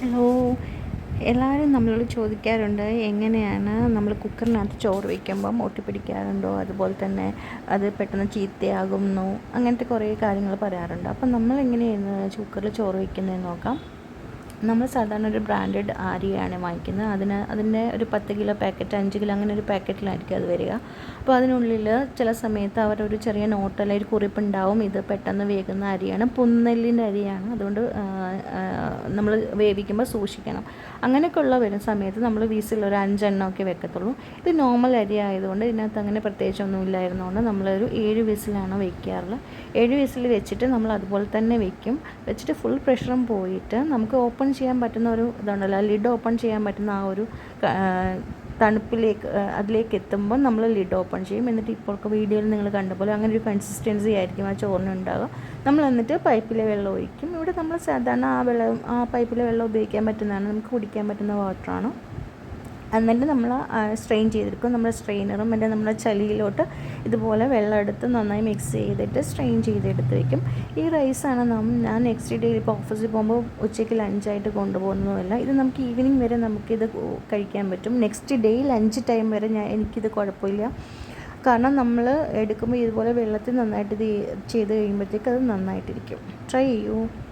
Hello എല്ലാവരും നമ്മളോട് ചോദിക്കാറുണ്ട് എങ്ങനെയാണ് നമ്മൾ കുക്കറിനകത്ത് ചോറ് വയ്ക്കുമ്പം ഒട്ടിപ്പിടിക്കാറുണ്ടോ അതുപോലെ തന്നെ അത് പെട്ടെന്ന് ചീത്തയാകുന്നു. അങ്ങനത്തെ കുറേ കാര്യങ്ങൾ പറയാറുണ്ട്. അപ്പം നമ്മൾ എങ്ങനെയാണ് കുക്കറിൽ ചോറ് വയ്ക്കുന്നതെന്ന് നോക്കാം. നമ്മൾ സാധാരണ ഒരു ബ്രാൻഡഡ് ആരിയാണ് വാങ്ങിക്കുന്നത്. അതിന് അതിന്റെ ഒരു പത്ത് കിലോ പാക്കറ്റ് അഞ്ച് കിലോ അങ്ങനെ ഒരു പാക്കറ്റിലായിരിക്കും അത് വരിക. അപ്പോൾ അതിനുള്ളിൽ ചില സമയത്ത് അവരൊരു ചെറിയ നോട്ട് ഒരു കുറിപ്പുണ്ടാവും ഇത് പെട്ടെന്ന് വേകുന്ന അരിയാണ്. പുന്നെല്ലിന്റെ അരിയാണ്. അതുകൊണ്ട് നമ്മൾ വേവിക്കുമ്പോൾ സൂക്ഷിക്കണം. അങ്ങനെയൊക്കെയുള്ള വരുന്ന സമയത്ത് നമ്മൾ വീസിൽ ഒരു അഞ്ചെണ്ണമൊക്കെ വെക്കത്തുള്ളൂ. ഇത് നോർമൽ അരി ആയതുകൊണ്ട് ഇതിനകത്ത് അങ്ങനെ പ്രത്യേകിച്ചൊന്നും ഇല്ലായിരുന്നുകൊണ്ട് നമ്മളൊരു ഏഴ് വീസിലാണ് വയ്ക്കാറുള്ളത് ഏഴ് വീസിൽ വെച്ചിട്ട് നമ്മൾ അതുപോലെ തന്നെ വെക്കും. വെച്ചിട്ട് ഫുൾ പ്രഷറും പോയിട്ട് നമുക്ക് ഓപ്പൺ ചെയ്യാൻ പറ്റുന്ന ഒരു ഇതുണ്ടല്ലോ ലിഡ് ഓപ്പൺ ചെയ്യാൻ പറ്റുന്ന ആ ഒരു തണുപ്പിലേക്ക് അതിലേക്ക് എത്തുമ്പോൾ നമ്മൾ ലിഡ് ഓപ്പൺ ചെയ്യും. എന്നിട്ട് ഇപ്പോഴൊക്കെ വീഡിയോയിൽ നിങ്ങൾ കണ്ട പോലെ അങ്ങനെ ഒരു കൺസിസ്റ്റൻസി ആയിരിക്കും ആ ചോറിന് ഉണ്ടാകുക നമ്മൾ എന്നിട്ട് പൈപ്പിലെ വെള്ളം ഒഴിക്കും. ഇവിടെ നമ്മൾ സാധാരണ ആ വെള്ളം ആ പൈപ്പിലെ വെള്ളം ഉപയോഗിക്കാൻ പറ്റുന്നതാണ്. നമുക്ക് കുടിക്കാൻ പറ്റുന്ന വാട്ടറാണ് എന്നിട്ട് നമ്മൾ സ്ട്രെയിൻ ചെയ്തെടുക്കും. നമ്മുടെ സ്ട്രെയിനറും മറ്റേ നമ്മുടെ ചളിയിലോട്ട് ഇതുപോലെ വെള്ളം എടുത്ത് നന്നായി മിക്സ് ചെയ്തിട്ട് സ്ട്രെയിൻ ചെയ്തെടുത്ത് വയ്ക്കും ഈ റൈസാണ് ഞാൻ നെക്സ്റ്റ് ഡേ ഇപ്പോൾ ഓഫീസിൽ പോകുമ്പോൾ ഉച്ചയ്ക്ക് ലഞ്ചായിട്ട് കൊണ്ടുപോകുന്നതല്ല ഇത് നമുക്ക് ഈവനിങ് വരെ നമുക്കിത് കഴിക്കാൻ പറ്റും. നെക്സ്റ്റ് ഡേ ലഞ്ച് ടൈം വരെ ഞാൻ എനിക്കിത് കുഴപ്പമില്ല. കാരണം നമ്മൾ എടുക്കുമ്പോൾ ഇതുപോലെ വെള്ളത്തിൽ നന്നായിട്ട് ഇത് ചെയ്ത് കഴിയുമ്പോഴത്തേക്ക് അത് നന്നായിട്ടിരിക്കും. ട്രൈ ചെയ്യൂ.